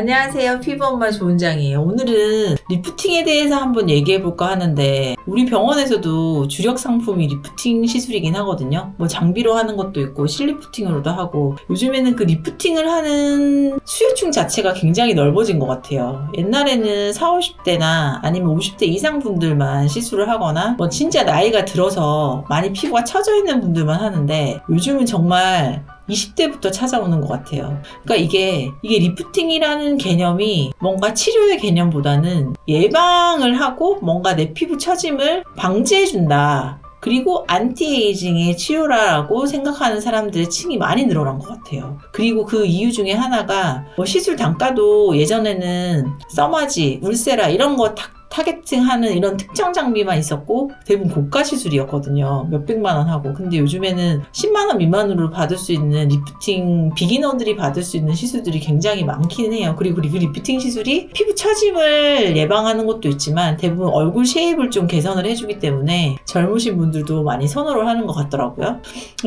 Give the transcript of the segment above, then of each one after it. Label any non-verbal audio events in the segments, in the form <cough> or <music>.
안녕하세요. 피부 엄마 조은장이에요. 오늘은 리프팅에 대해서 한번 얘기해 볼까 하는데 우리 병원에서도 주력 상품이 리프팅 시술이긴 하거든요. 뭐 장비로 하는 것도 있고 실리프팅으로도 하고 요즘에는 그 리프팅을 하는 수요층 자체가 굉장히 넓어진 것 같아요. 옛날에는 40, 50대나 아니면 50대 이상 분들만 시술을 하거나 뭐 진짜 나이가 들어서 많이 피부가 처져 있는 분들만 하는데 요즘은 정말 20대부터 찾아오는 것 같아요. 그러니까 이게 이게 리프팅이라는 개념이 뭔가 치료의 개념보다는 예방을 하고 뭔가 내 피부 처짐을 방지해 준다. 그리고 안티에이징의 치료라고 생각하는 사람들의 층이 많이 늘어난 것 같아요. 그리고 그 이유 중에 하나가 뭐 시술 단가도 예전에는 써마지, 울세라 이런 거탁 타겟팅하는 이런 특정 장비만 있었고 대부분 고가 시술이었거든요. 몇백만 원 하고. 근데 요즘에는 10만 원 미만으로 받을 수 있는 리프팅 비기너들이 받을 수 있는 시술들이 굉장히 많긴 해요. 그리고 그 리프팅 시술이 피부 처짐을 예방하는 것도 있지만 대부분 얼굴 쉐입을 좀 개선을 해주기 때문에 젊으신 분들도 많이 선호를 하는 것 같더라고요.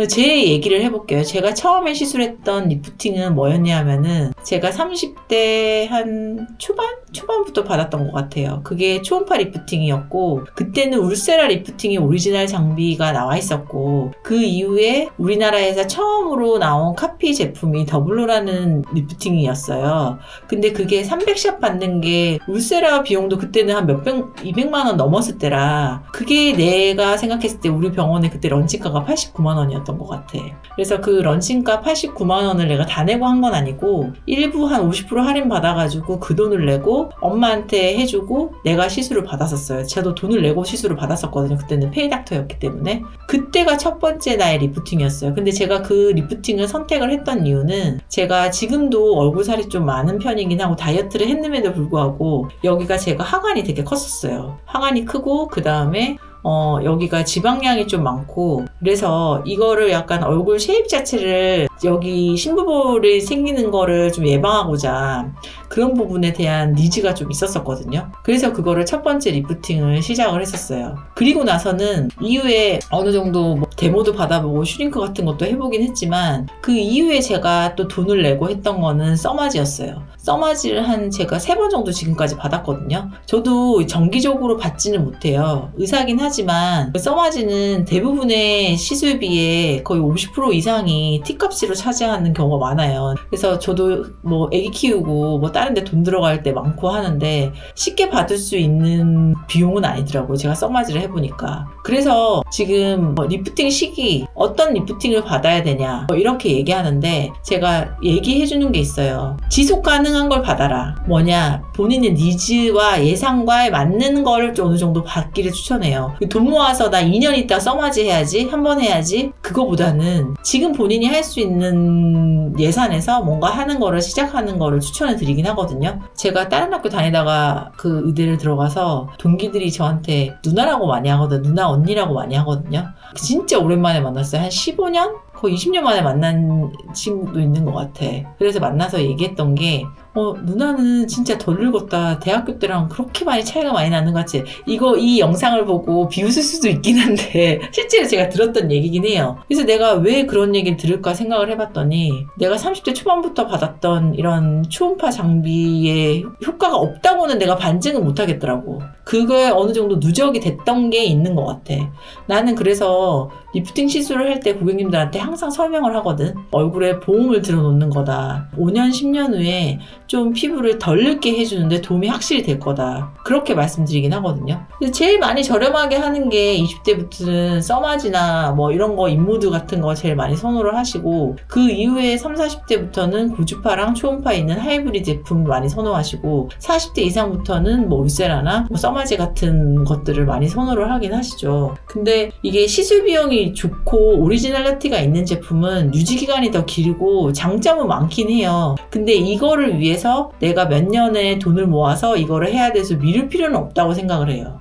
제 얘기를 해볼게요. 제가 처음에 시술했던 리프팅은 뭐였냐 하면은 제가 30대 한 초반? 초반부터 받았던 것 같아요. 그게 초음파 리프팅이었고 그때는 울세라 리프팅이 오리지널 장비가 나와 있었고 그 이후에 우리나라에서 처음으로 나온 카피 제품이 더블로라는 리프팅이었어요. 근데 그게 300샵 받는 게 울세라 비용도 그때는 한 몇백, 200만 원 넘었을 때라 그게 내가 생각했을 때 우리 병원에 그때 런칭가가 89만 원이었던 것 같아. 그래서 그 런칭가 89만 원을 내가 다 내고 한 건 아니고 일부 한 50% 할인 받아가지고 그 돈을 내고 엄마한테 해주고 내가 시술을 받았었어요. 저도 돈을 내고 시술을 받았었거든요. 그때는 페이닥터였기 때문에. 그때가 첫 번째 나의 리프팅이었어요. 근데 제가 그 리프팅을 선택을 했던 이유는 제가 지금도 얼굴 살이 좀 많은 편이긴 하고 다이어트를 했음에도 불구하고 여기가 제가 하관이 되게 컸었어요. 하관이 크고 그 다음에 어, 여기가 지방량이 좀 많고, 그래서 이거를 약간 얼굴 쉐입 자체를 여기 신부볼이 생기는 거를 좀 예방하고자 그런 부분에 대한 니즈가 좀 있었었거든요. 그래서 그거를 첫 번째 리프팅을 시작을 했었어요. 그리고 나서는 이후에 어느 정도 뭐 데모도 받아보고 슈링크 같은 것도 해보긴 했지만 그 이후에 제가 또 돈을 내고 했던 거는 써마지였어요. 써마지를 한 제가 세 번 정도 지금까지 받았거든요. 저도 정기적으로 받지는 못해요. 의사긴 하지만 그 써마지는 대부분의 시술비의 거의 50% 이상이 티값으로 차지하는 경우가 많아요. 그래서 저도 뭐 애기 키우고 뭐 다른 데 돈 들어갈 때 많고 하는데 쉽게 받을 수 있는 비용은 아니더라고요. 제가 써마지를 해보니까. 그래서 지금 뭐 리프팅 시기 어떤 리프팅을 받아야 되냐 뭐 이렇게 얘기하는데 제가 얘기해 주는 게 있어요. 지속 가능한 걸 받아라. 뭐냐 본인의 니즈와 예상과에 맞는 거를 좀 어느 정도 받기를 추천해요. 돈 모아서 나 2년 있다 써마지 해야지 한 번 해야지 그거보다는 지금 본인이 할 수 있는 예산에서 뭔가 하는 거를 시작하는 거를 추천을 드리긴 하 거든요. 제가 다른 학교 다니다가 그 의대를 들어가서 동기들이 저한테 누나라고 많이 하거든. 누나 언니라고 많이 하거든요. 진짜 오랜만에 만났어요. 한 15년? 거의 20년 만에 만난 친구도 있는 것 같아. 그래서 만나서 얘기했던 게, 어, 누나는 진짜 덜 늙었다. 대학교 때랑 그렇게 많이 차이가 많이 나는 것 같지. 이거, 이 영상을 보고 비웃을 수도 있긴 한데, <laughs> 실제로 제가 들었던 얘기긴 해요. 그래서 내가 왜 그런 얘기를 들을까 생각을 해봤더니, 내가 30대 초반부터 받았던 이런 초음파 장비의 효과가 없다고는 내가 반증은 못 하겠더라고. 그거에 어느 정도 누적이 됐던 게 있는 것 같아. 나는 그래서 리프팅 시술을 할 때 고객님들한테 항상 설명을 하거든. 얼굴에 보험을 들어놓는 거다. 5년, 10년 후에 좀 피부를 덜 늙게 해주는데 도움이 확실히 될 거다. 그렇게 말씀드리긴 하거든요. 근데 제일 많이 저렴하게 하는 게 20대부터는 써마지나 뭐 이런 거 인모드 같은 거 제일 많이 선호를 하시고 그 이후에 3, 40대부터는 고주파랑 초음파 있는 하이브리드 제품 많이 선호하시고 40대 이상부터는 뭐 울세라나 뭐 써마지 같은 것들을 많이 선호를 하긴 하시죠. 근데 이게 시술 비용 이 좋고 오리지널리티가 있는 제품은 유지 기간이 더 길고 장점은 많긴 해요. 근데 이거를 위해서 내가 몇 년의 돈을 모아서 이거를 해야 돼서 미룰 필요는 없다고 생각을 해요.